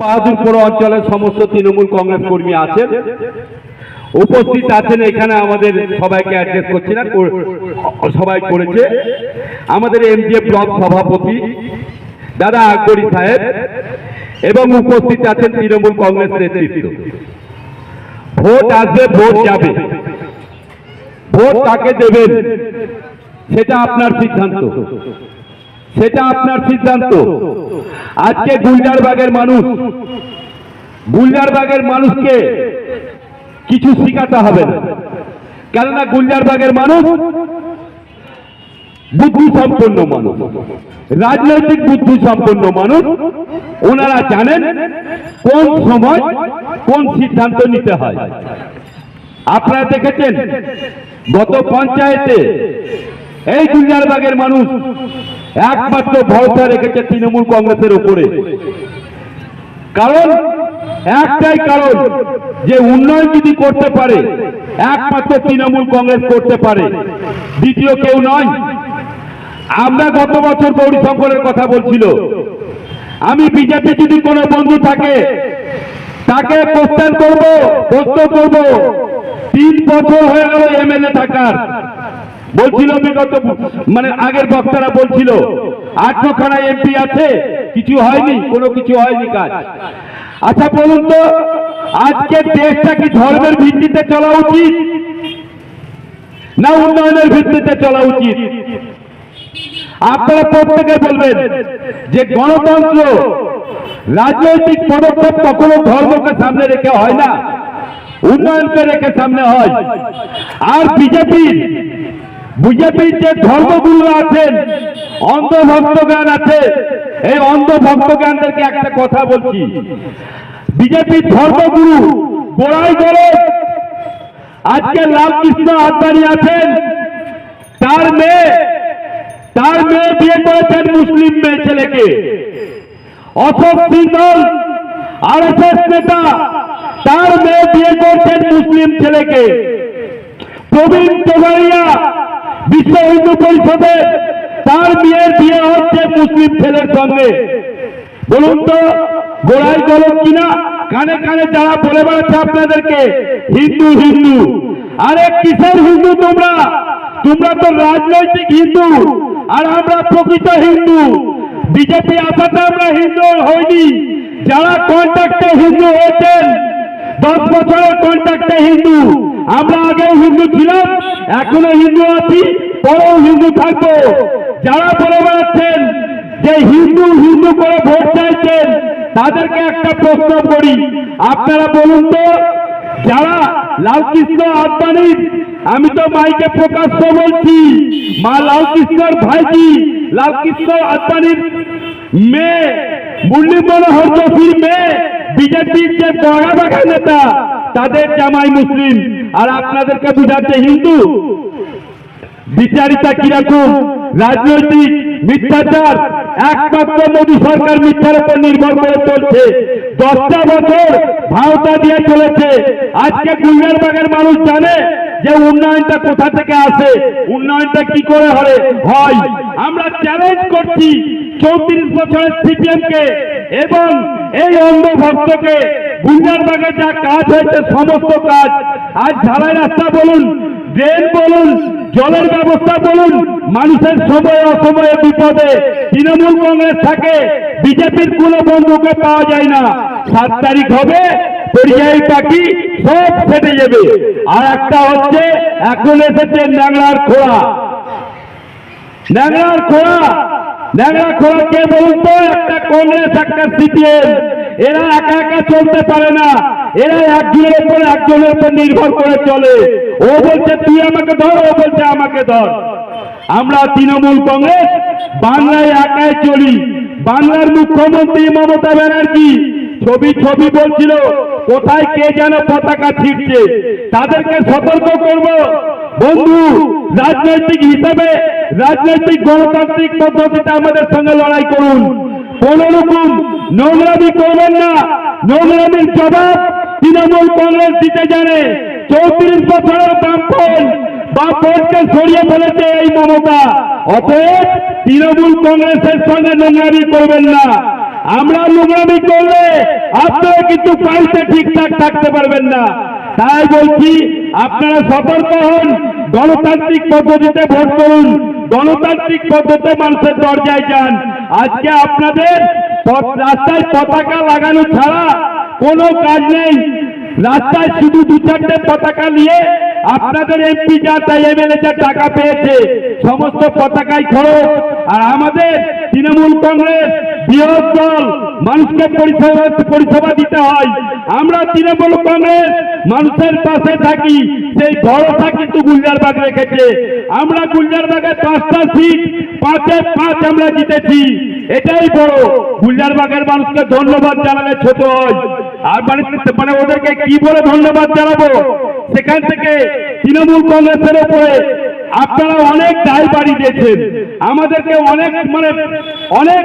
বাহাদুরপুর অঞ্চলের সমস্ত তৃণমূল কংগ্রেস কর্মী আছেন। উপস্থিত আছেন এখানে আমাদের সবাইকে অ্যাড্রেস করছি না সবাই করেছে। আমাদের এমজিএ ব্লক সভাপতি দাদা আকবরী সাহেব এবং উপস্থিত আছেন তৃণমূল কংগ্রেস নেতৃত্ব। ভোট আসবে, ভোট যাবে। ভোট তাকে দেবেন, সেটা আপনার সিদ্ধান্ত। সেটা আপনার সিদ্ধান্ত। আজকে গুলজারবাগের মানুষ গুলজারবাগের মানুষকে কিছু শিখাতে হবে না। কেননা গুলজারবাগের মানুষ বুদ্ধি সম্পন্ন মানুষ। রাজনৈতিক বুদ্ধি সম্পন্ন মানুষ। ওনারা জানেন কোন সময় কোন সিদ্ধান্ত নিতে হয়। আপনারা দেখেছেন, গত পঞ্চায়েতে এই গুলজারবাগের মানুষ একমাত্র ভরসা রেখেছে তৃণমূল কংগ্রেসের উপরে। কারণ, একটাই কারণ যে উন্নয়ন যদি করতে পারে, একমাত্র তৃণমূল কংগ্রেস করতে পারে। দ্বিতীয় কেউ নয়। আমরা গত বছর গৌরী শঙ্করের কথা বলছিল, আমি বিজেপি যদি কোনো বন্ধু থাকে, তাকে কোশ্চেন করব, প্রশ্ন করব। তিন বছর হয়ে গেল এমএলএ থাকার। বলছিল বিগত মানে আগের বক্তারা বলছিল আটখানা এমপি আছে, কিছু হয়নি, কোনো কিছু হয়নি কাজ। আচ্ছা বলুন তো, আজকে দেশটা কি ধর্মের ভিত্তিতে চলা উচিত? না উন্নয়নের ভিত্তিতে চলা উচিত? আপনারা প্রত্যেকে বলবেন যে গণতন্ত্র রাজনৈতিক পদক্ষেপ কখনো ধর্মকে সামনে রেখে হয় না, উন্নয়নকে রেখে সামনে হয়। আর বিজেপির বিজেপির যে ধর্মগুরু আছেন অন্ধ ভক্তজ্ঞান আছে। এই অন্ধ ভক্তজ্ঞানদেরকে একটা কথা বলছি। বিজেপির ধর্মগুরু গোড়াই গেলে আজকে লালকৃষ্ণ আদবানি আছেন। তার মেয়ে তার মেয়ে বিয়ে করেছেন মুসলিম মেয়ে ছেলেকে। অশোক সিংহল আর নেতা, তার মেয়ে বিয়ে করছেন মুসলিম ছেলেকে। প্রবীণ তোগারিয়া বিশ্ব হিন্দু পরিষদের তার মেয়ের বিয়ে হচ্ছে মুসলিম ছেলের সঙ্গে। বলুন তো, গোড়ায় গলত কিনা, কানে কানে যারা বলে বেড়াচ্ছে আপনাদেরকে, হিন্দু হিন্দু। আরে কিসের হিন্দু তোমরা? তোমরা তো রাজনৈতিক হিন্দু, আর আমরা প্রকৃত হিন্দু। বিজেপি আসাতে আমরা হিন্দু হইনি। যারা কন্ট্যাক্টে হিন্দু হয়েছেন, দশ বছরের কন্ট্যাক্টে হিন্দু। আমরা আগেও হিন্দু ছিলাম, এখনও হিন্দু আছি, পরেও হিন্দু থাকব। যারা বলে বেড়াচ্ছেন যে হিন্দু হিন্দু করে ভোট চাইছেন, তাদেরকে একটা প্রশ্ন করি। আপনারা বলুন তো, যারা লালকৃষ্ণ আদবানির আমি তো মাইকে প্রকাশ্য বলছি, মা লালকৃষ্ণর ভাইজি, লালকৃষ্ণ আদবানির মেয়ে মুরলী মনোহর যোশীর মেয়ে বিজেপির যে বড়া বাঘা নেতা, তাদের জামাই মুসলিম। আর আপনাদেরকে বুঝাচ্ছে হিন্দু। বিচারিতা কীরকম? রাজনৈতিক মিথ্যাচার। একমাত্র মোদী সরকার মিথ্যার উপর নির্ভর করে চলছে। দশটা বছর ভাওতা দিয়ে চলেছে। আজকে গুলজারবাগের মানুষ জানে যে উন্নয়নটা কোথা থেকে আসে, উন্নয়নটা কি করে হয়। আমরা চ্যালেঞ্জ করছি চৌত্রিশ বছরের সিপিএম কে এবং এই অন্ধ ভক্তকে গুলজারবাগে যা কাজ হয়েছে, সমস্ত কাজ। আজ ঢালাই রাস্তা বলুন, ড্রেন বলুন, জলের ব্যবস্থা বলুন, মানুষের সময় অসময়ে বিপদে। তৃণমূল কংগ্রেস থাকে, বিজেপির কোনো বন্ধুকে পাওয়া যায় না। সাত তারিখ হবে, পরিযায়ী পাখি সব ফেটে যাবে। আর একটা হচ্ছে, এখন এসেছে ন্যাংলার খোড়া। ন্যাংলার খোড়া ন্যাংলা খোড়া কে বলুন তো একটা কংগ্রেস একটা সিপিএম। এরা একা একা চলতে পারে না। এরা একজনের উপর একজনের উপর নির্ভর করে চলে। ও বলছে, তুই আমাকে ধর, ও বলছে, আমাকে ধর। আমরা তৃণমূল কংগ্রেস, বাংলায় একাই চলি। বাংলার মুখ্যমন্ত্রী মমতা ব্যানার্জি ছবি ছবি বলছিল, কোথায় কে যেন পতাকা ছিটছে তাদেরকে সতর্ক করব। বন্ধু, রাজনৈতিক হিসাবে রাজনৈতিক গণতান্ত্রিক পদ্ধতিতে আমাদের সঙ্গে লড়াই করুন। কোন রকম নোংরামি করবেন না। নোংরামির জবাব তৃণমূল কংগ্রেস দিতে জানে। চৌত্রিশ বছরের বামফল বামফলকে সরিয়ে ফেলেছে এই মমতা। অতএব তৃণমূল কংগ্রেসের সঙ্গে নোংরামি করবেন না। আমরা নোংরামি করলে আপনারা কিন্তু বাড়িতে ঠিকঠাক থাকতে পারবেন না। তাই বলছি আপনারা সতর্ক হন। গণতান্ত্রিক পদ্ধতিতে ভোট করুন। গণতান্ত্রিক পদ্ধতিতে মানুষের দরজায় যান। আজকে আপনাদের রাস্তায় পতাকা লাগানো ছাড়া কোনো কাজ নেই। রাস্তায় শুধু দু চারটে পতাকা নিয়ে আপনাদের এমপি যা তাই এমএলএ যা টাকা পেয়েছে, সমস্ত পতাকাই খরচ। আর আমাদের তৃণমূল কংগ্রেস বৃহৎ দল, মানুষকে পরিষেবা পরিষেবা দিতে হয়। আমরা তৃণমূল কংগ্রেস মানুষের পাশে থাকি, সেই ভরসা কিন্তু গুলজারবাগ রেখেছে। আমরা গুলজারবাগে পাঁচটা সিট, পাঁচে পাঁচ আমরা জিতেছি। এটাই বড়। গুলজারবাগের মানুষকে ধন্যবাদ জানালে ছোট হয়। আর মানে মানে ওদেরকে কি বলে ধন্যবাদ জানাব? সেখান থেকে তৃণমূল কংগ্রেসের উপরে আপনারা অনেক দায় বাড়ি দিয়েছেন। আমাদেরকে অনেক মানে অনেক